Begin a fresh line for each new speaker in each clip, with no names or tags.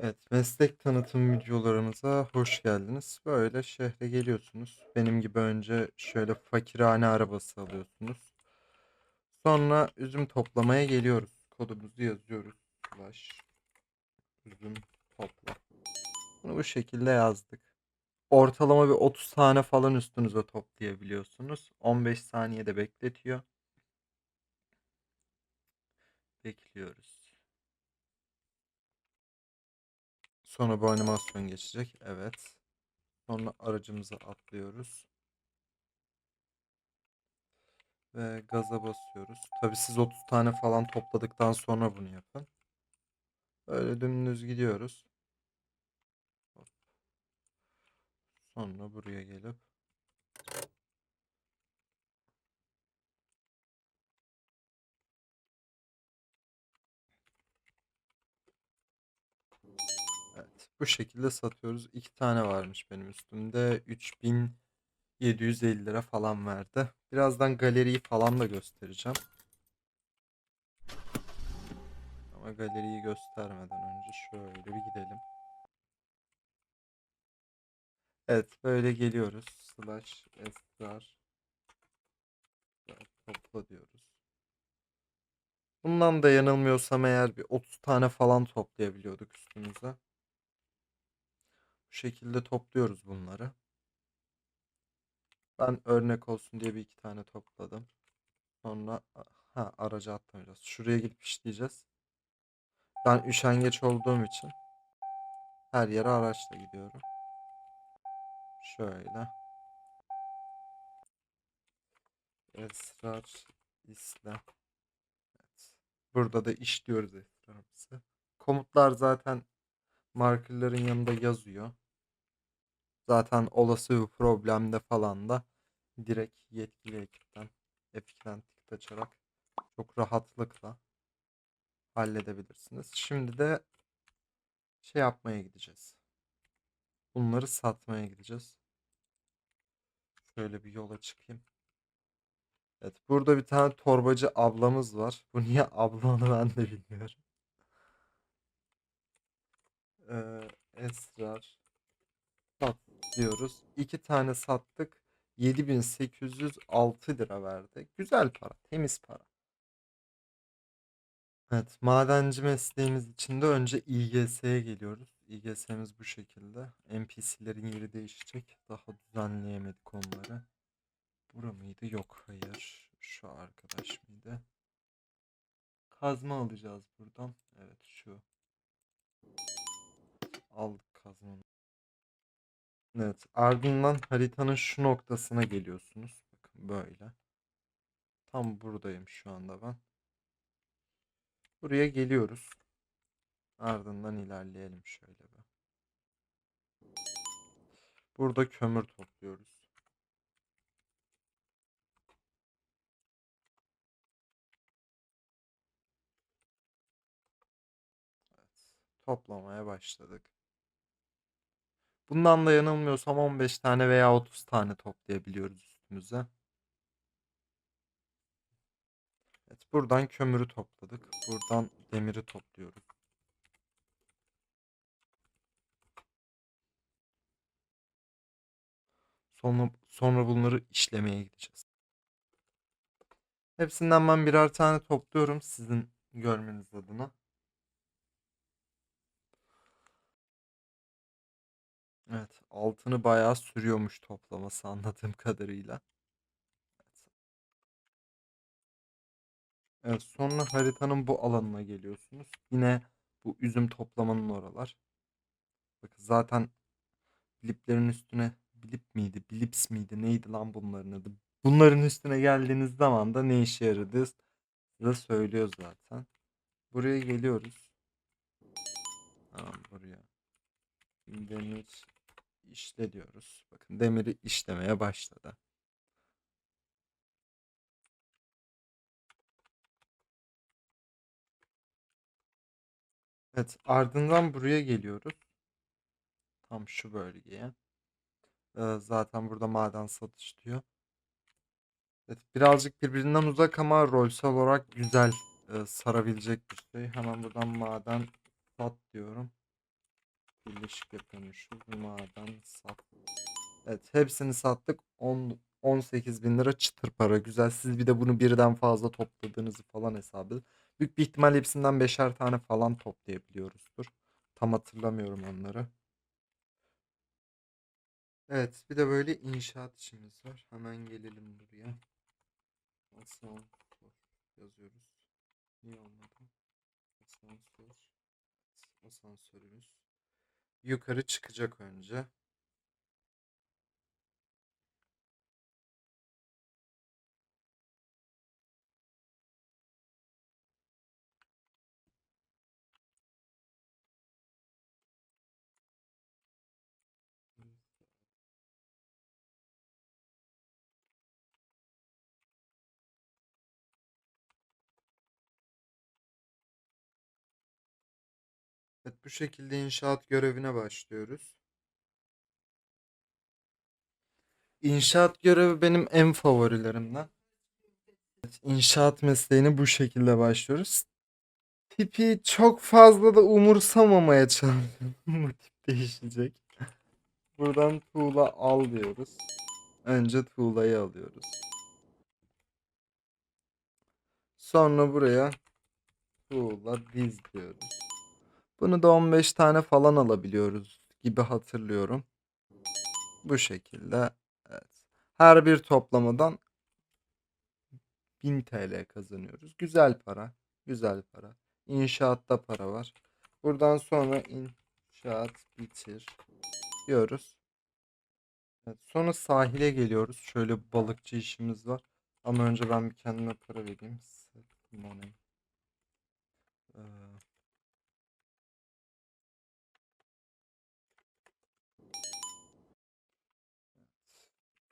Evet, meslek tanıtım videolarımıza hoş geldiniz. Böyle şehre geliyorsunuz. Benim gibi önce şöyle fakirhane arabası alıyorsunuz. Sonra üzüm toplamaya geliyoruz. Kodumuzu yazıyoruz. Slash üzüm topla. Bunu bu şekilde yazdık. Ortalama bir 30 tane falan üstünüze toplayabiliyorsunuz. 15 saniyede bekletiyor. Bekliyoruz. Sonra bu animasyon geçecek. Evet. Sonra aracımıza atlıyoruz. Ve gaza basıyoruz. Tabii siz 30 tane falan topladıktan sonra bunu yapın. Böyle dümdüz gidiyoruz. Sonra buraya gelip bu şekilde satıyoruz. İki tane varmış benim üstümde. 3750 lira falan verdi. Birazdan galeriyi falan da göstereceğim. Ama galeriyi göstermeden önce şöyle bir gidelim. Evet, böyle geliyoruz. Slash esrar topla diyoruz. Bundan da yanılmıyorsam eğer bir 30 tane falan toplayabiliyorduk üstümüze. Şekilde topluyoruz bunları. Ben örnek olsun diye bir iki tane topladım. Sonra ha araca atlamayacağız. Şuraya gidip işleyeceğiz. Ben üşengeç olduğum için her yere araçla gidiyorum. Şöyle. Esrar İslam. Evet. Burada da işliyoruz esrarımızı. Komutlar zaten markerların yanında yazıyor. Zaten olası bir problemde falan da direkt yetkili ekipten F2'den ticket açarak çok rahatlıkla halledebilirsiniz. Şimdi de şey yapmaya gideceğiz. Bunları satmaya gideceğiz. Şöyle bir yola çıkayım. Evet burada bir tane torbacı ablamız var. Bu niye ablanı ben de bilmiyorum. Ee, esrar diyoruz. İki tane sattık. 7806 lira verdi. Güzel para. Temiz para. Evet, madenci mesleğimiz için de önce İGS'ye geliyoruz. İGS'miz bu şekilde. NPC'lerin yeri değişecek. Daha düzenleyemedik onları. Bura mıydı? Yok, hayır. Şu arkadaş mıydı? Kazma alacağız buradan. Evet, şu. Aldık kazmanı. Evet, ardından haritanın şu noktasına geliyorsunuz. Bakın böyle. Tam buradayım şu anda ben. Buraya geliyoruz. Ardından ilerleyelim şöyle bir. Burada kömür topluyoruz. Evet. Toplamaya başladık. Bundan da yanılmıyorsam 15 tane veya 30 tane toplayabiliyoruz üstümüze. Evet, buradan kömürü topladık. Buradan demiri topluyoruz. Sonra sonra bunları işlemeye gideceğiz. Hepsinden ben birer tane topluyorum sizin görmeniz adına. Evet, altını bayağı sürüyormuş toplaması anladığım kadarıyla. Evet. Evet, sonra haritanın bu alanına geliyorsunuz. Yine bu üzüm toplamanın oralar. Bakın zaten bliplerin üstüne blip miydi, blips miydi, neydi lan bunların adı? Bunların üstüne geldiğiniz zaman da ne işe yaradığı size söylüyor zaten. Buraya geliyoruz. Tamam buraya. Demir işle diyoruz. Bakın demiri işlemeye başladı. Evet ardından buraya geliyoruz. Tam şu bölgeye. Ee, zaten burada maden satış diyor. Evet, birazcık birbirinden uzak ama rolsel olarak güzel e, sarabilecek bir şey. Hemen buradan maden sat diyorum. Birleşik yapıyormuşuz. Maden sat. Evet hepsini sattık. 10, 18 bin lira çıtır para. Güzel. Siz bir de bunu birden fazla topladığınızı falan hesap edin. Büyük bir ihtimal hepsinden beşer tane falan toplayabiliyoruzdur. Tam hatırlamıyorum onları. Evet bir de böyle inşaat işimiz var. Hemen gelelim buraya. Asansör yazıyoruz. Niye olmadı? Asansör. Asansörümüz. Yukarı çıkacak önce. Evet bu şekilde inşaat görevine başlıyoruz. İnşaat görevi benim en favorilerimden. Evet, İnşaat mesleğine bu şekilde başlıyoruz. Tipi çok fazla da umursamamaya çalışıyorum. Bu tip değişecek. Buradan tuğla al diyoruz. Önce tuğlayı alıyoruz. Sonra buraya tuğla diz diyoruz. Bunu da 15 tane falan alabiliyoruz gibi hatırlıyorum. Bu şekilde. Evet. Her bir toplamadan 1000 TL kazanıyoruz. Güzel para. Güzel para. İnşaatta para var. Buradan sonra inşaat bitir diyoruz. Evet, sonra sahile geliyoruz. Şöyle balıkçı işimiz var. Ama önce ben bir kendime para vereyim. Money. Ee,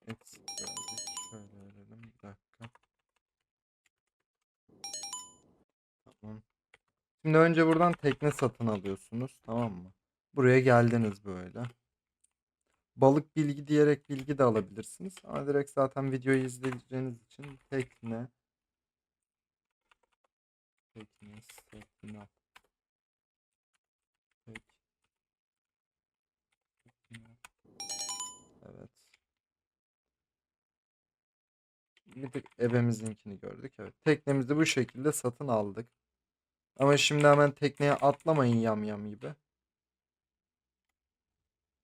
Verdik. Şöyle verelim. Bir dakika. Tamam. Şimdi önce buradan tekne satın alıyorsunuz. Tamam mı? Buraya geldiniz böyle. Balık bilgi diyerek bilgi de alabilirsiniz. Ama direkt zaten videoyu izleyeceğiniz için tekne tekne satın al. Tek- tekne. Evet. Bir tık ebemizinkini gördük. Evet. Teknemizi bu şekilde satın aldık. Ama şimdi hemen tekneye atlamayın yam yam gibi.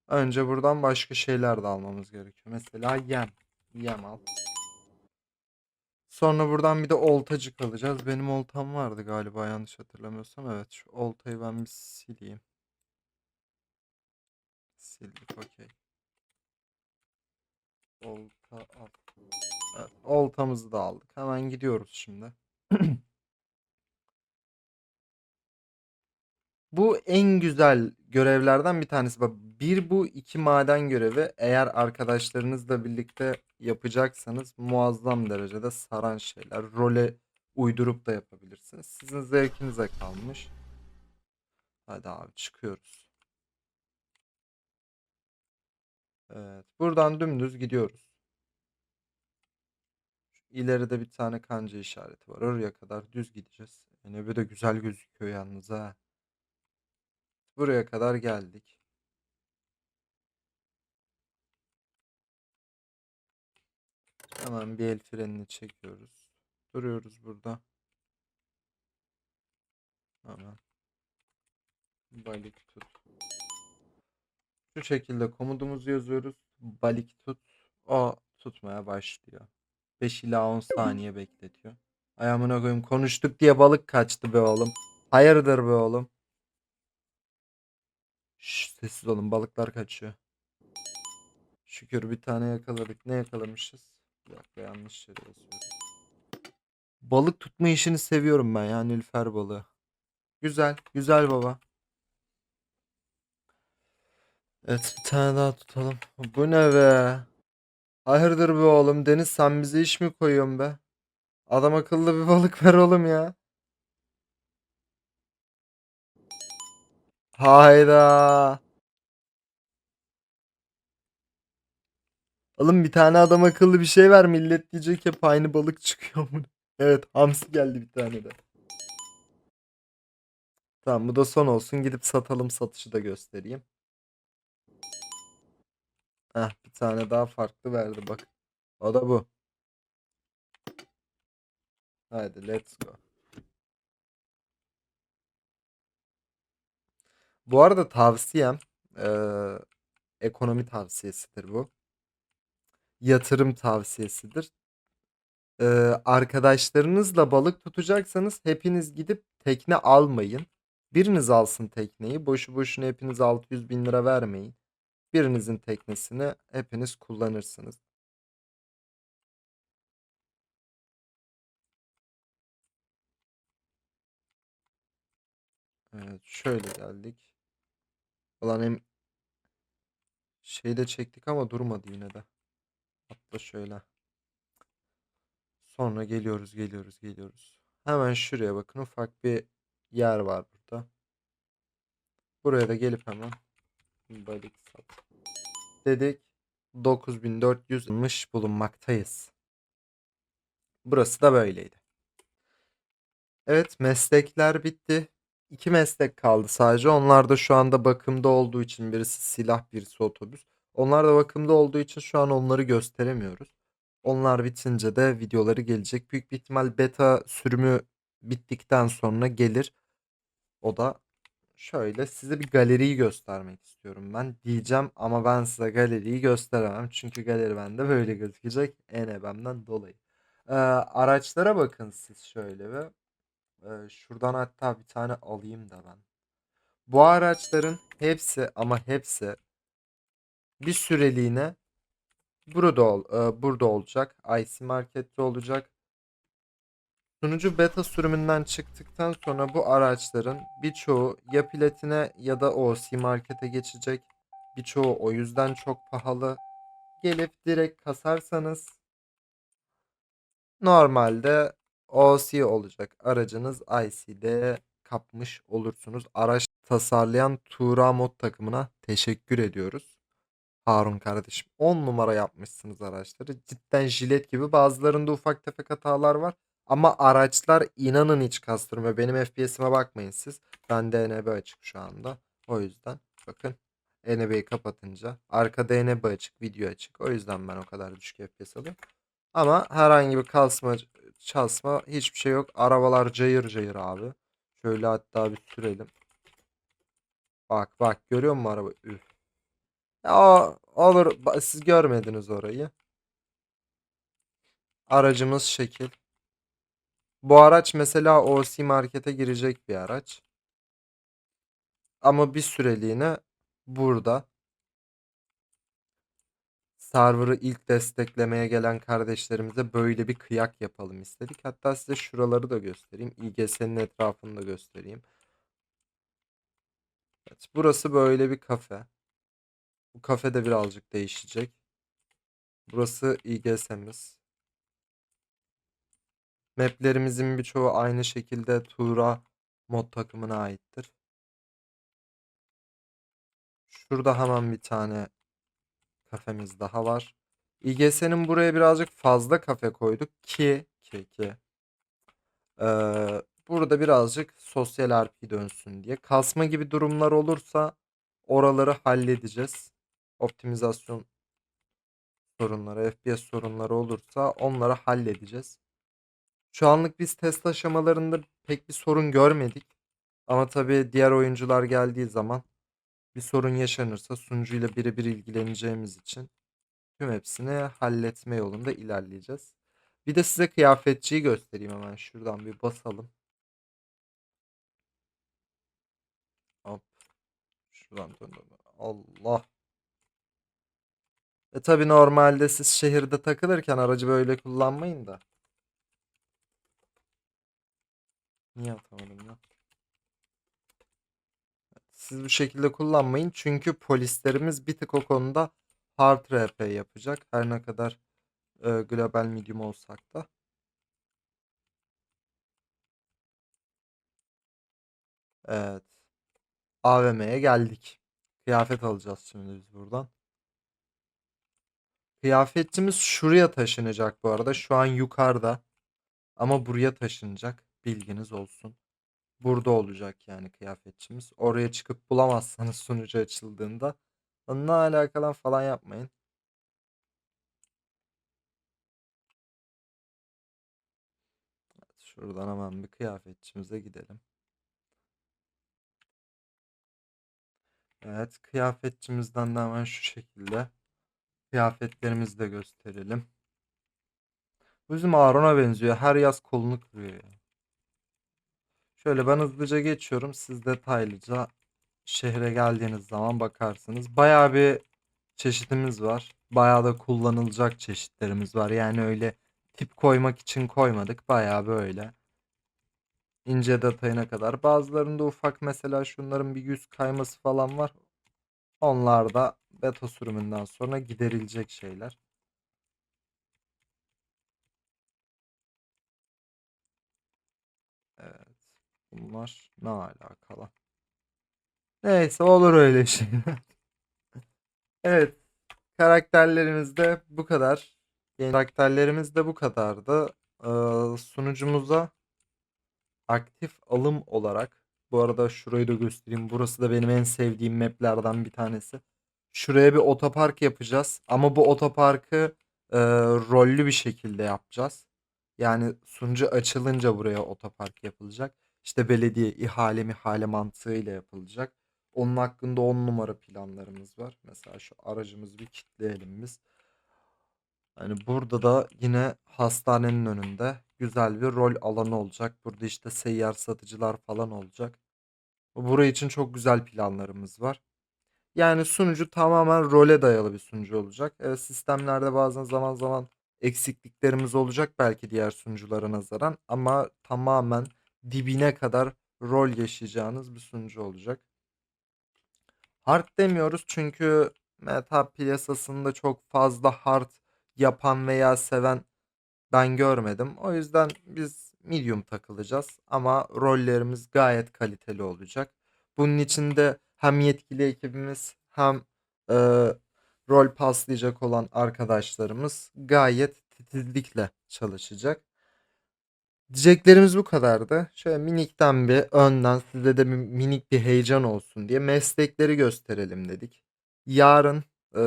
Önce buradan başka şeyler de almamız gerekiyor. Mesela yem. Yem al. Sonra buradan bir de oltacık alacağız. Benim oltam vardı galiba yanlış hatırlamıyorsam. Evet şu oltayı ben bir sileyim. Sildik okey. Olta. Evet, oltamızı da aldık. Hemen gidiyoruz şimdi. Bu en güzel görevlerden bir tanesi. Bak bir bu iki maden görevi eğer arkadaşlarınızla birlikte yapacaksanız muazzam derecede saran şeyler. Role uydurup da yapabilirsiniz. Sizin zevkinize kalmış. Hadi abi çıkıyoruz. Evet. Buradan dümdüz gidiyoruz. Şu İleride bir tane kanca işareti var. Oraya kadar düz gideceğiz. Yani böyle güzel gözüküyor yalnız ha. Buraya kadar geldik. Hemen bir el frenini çekiyoruz. Duruyoruz burada. Hemen. Balık tut. Şu şekilde komutumuzu yazıyoruz. Balık tut. O tutmaya başlıyor. 5 ila 10 saniye bekletiyor. Ayağımına koyayım konuştuk diye balık kaçtı be oğlum. Hayırdır be oğlum. Şş, sessiz olun balıklar kaçıyor. Şükür bir tane yakaladık. Ne yakalamışız? Bir dakika yanlış yere yazıyorum. Balık tutma işini seviyorum ben ya Nilüfer balığı. Güzel, güzel baba. Evet bir tane daha tutalım. Bu ne be? Hayırdır be oğlum? Deniz sen bize iş mi koyuyorsun be? Adam akıllı bir balık ver oğlum ya. Hayda. Oğlum bir tane adam akıllı bir şey ver millet diyecek hep aynı balık çıkıyor mu? Evet hamsi geldi bir tane de. Tamam bu da son olsun gidip satalım satışı da göstereyim. Heh, bir tane daha farklı verdi bak. O da bu. Haydi let's go. Bu arada tavsiyem eee, ekonomi tavsiyesidir bu. Yatırım tavsiyesidir. Eee, arkadaşlarınızla balık tutacaksanız hepiniz gidip tekne almayın. Biriniz alsın tekneyi. Boşu boşuna hepiniz 600 bin lira vermeyin. Birinizin teknesini hepiniz kullanırsınız. Evet, şöyle geldik. Ulan hem şeyde çektik ama durmadı yine de. Hatta şöyle. Sonra geliyoruz, geliyoruz, geliyoruz. Hemen şuraya bakın. Ufak bir yer var burada. Buraya da gelip hemen balık sat. Dedik. 9400 almış bulunmaktayız. Burası da böyleydi. Evet meslekler bitti. İki meslek kaldı sadece. Onlar da şu anda bakımda olduğu için birisi silah birisi otobüs. Onlar da bakımda olduğu için şu an onları gösteremiyoruz. Onlar bitince de videoları gelecek. Büyük bir ihtimal beta sürümü bittikten sonra gelir. O da şöyle size bir galeriyi göstermek istiyorum ben diyeceğim ama ben size galeriyi gösteremem. Çünkü galeri bende böyle gözükecek enebemden dolayı. Ee, araçlara bakın siz şöyle ve ee, şuradan hatta bir tane alayım da ben. Bu araçların hepsi ama hepsi bir süreliğine burada ol, e, burada olacak. IC Market'te olacak. Sunucu beta sürümünden çıktıktan sonra bu araçların birçoğu ya platine ya da OC Market'e geçecek. Birçoğu o yüzden çok pahalı. Gelip direkt kasarsanız normalde OC olacak. Aracınız IC'de kapmış olursunuz. Araç tasarlayan Tuğra Mod takımına teşekkür ediyoruz. Harun kardeşim 10 numara yapmışsınız araçları. Cidden jilet gibi bazılarında ufak tefek hatalar var. Ama araçlar inanın hiç kastırmıyor. Benim FPS'ime bakmayın siz. Bende NB açık şu anda. O yüzden bakın NB'yi kapatınca arkada NB açık, video açık. O yüzden ben o kadar düşük FPS alıyorum. Ama herhangi bir kasma, çasma hiçbir şey yok. Arabalar cayır cayır abi. Şöyle hatta bir sürelim. Bak bak görüyor musun araba? Üf. Ya olur. Siz görmediniz orayı. Aracımız şekil. Bu araç mesela OC markete girecek bir araç. Ama bir süreliğine burada server'ı ilk desteklemeye gelen kardeşlerimize böyle bir kıyak yapalım istedik. Hatta size şuraları da göstereyim. İGS'nin etrafını da göstereyim. Evet, burası böyle bir kafe. Bu kafe de birazcık değişecek. Burası İGS'miz. Maplerimizin birçoğu aynı şekilde Tuğra mod takımına aittir. Şurada hemen bir tane kafemiz daha var. İGS'nin buraya birazcık fazla kafe koyduk ki ki ki eee, burada birazcık sosyal RP dönsün diye. Kasma gibi durumlar olursa oraları halledeceğiz. Optimizasyon sorunları, FPS sorunları olursa onları halledeceğiz. Şu anlık biz test aşamalarında pek bir sorun görmedik. Ama tabii diğer oyuncular geldiği zaman bir sorun yaşanırsa sunucuyla birebir ilgileneceğimiz için tüm hepsini halletme yolunda ilerleyeceğiz. Bir de size kıyafetçiyi göstereyim hemen. Şuradan bir basalım. Hop. Şuradan dön dön. Allah. E tabi normalde siz şehirde takılırken aracı böyle kullanmayın da. Niye atamadım ya? Siz bu şekilde kullanmayın. Çünkü polislerimiz bir tık o konuda hard RP yapacak. Her ne kadar e, global medium olsak da. Evet. AVM'ye geldik. Kıyafet alacağız şimdi biz buradan. Kıyafetçimiz şuraya taşınacak bu arada. Şu an yukarıda. Ama buraya taşınacak. Bilginiz olsun. Burada olacak yani kıyafetçimiz. Oraya çıkıp bulamazsanız sunucu açıldığında onunla alakalı falan yapmayın. Evet, şuradan hemen bir kıyafetçimize gidelim. Evet kıyafetçimizden de hemen şu şekilde kıyafetlerimizi de gösterelim. Bu Bizim Aaron'a benziyor. Her yaz kolunu kırıyor ya. Şöyle ben hızlıca geçiyorum. Siz detaylıca şehre geldiğiniz zaman bakarsınız. Bayağı bir çeşitimiz var. Bayağı da kullanılacak çeşitlerimiz var. Yani öyle tip koymak için koymadık. Bayağı böyle. ince detayına kadar. Bazılarında ufak mesela şunların bir yüz kayması falan var. Onlar da beta sürümünden sonra giderilecek şeyler. Bunlar ne alakalı? Neyse olur öyle şeyler. Evet. Karakterlerimiz de bu kadar. Karakterlerimiz de bu kadardı. Ee, sunucumuza aktif alım olarak bu arada şurayı da göstereyim. Burası da benim en sevdiğim maplerden bir tanesi. Şuraya bir otopark yapacağız. Ama bu otoparkı e, rollü bir şekilde yapacağız. Yani sunucu açılınca buraya otopark yapılacak. İşte belediye ihale mihale mantığıyla yapılacak. Onun hakkında 10 numara planlarımız var. Mesela şu aracımızı bir kitleyelim biz. Hani burada da yine hastanenin önünde güzel bir rol alanı olacak. Burada işte seyyar satıcılar falan olacak. Buraya için çok güzel planlarımız var. Yani sunucu tamamen role dayalı bir sunucu olacak. Evet sistemlerde bazen zaman zaman eksikliklerimiz olacak belki diğer sunuculara nazaran ama tamamen dibine kadar rol yaşayacağınız bir sunucu olacak. Hard demiyoruz çünkü meta piyasasında çok fazla hard yapan veya seven ben görmedim. O yüzden biz medium takılacağız ama rollerimiz gayet kaliteli olacak. Bunun için de hem yetkili ekibimiz hem e, rol paslayacak olan arkadaşlarımız gayet titizlikle çalışacak. Diyeceklerimiz bu kadardı. Şöyle minikten bir önden size de bir minik bir heyecan olsun diye meslekleri gösterelim dedik. Yarın e,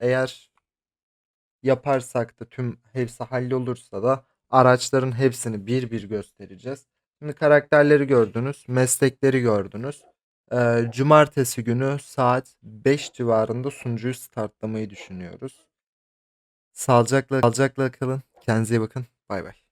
eğer yaparsak da tüm hepsi hallolursa da araçların hepsini bir bir göstereceğiz. Şimdi karakterleri gördünüz, meslekleri gördünüz. Ee, cumartesi günü saat 5 civarında sunucuyu startlamayı düşünüyoruz. Sağlıcakla, sağlıcakla kalın. Kendinize iyi bakın. Bay bay.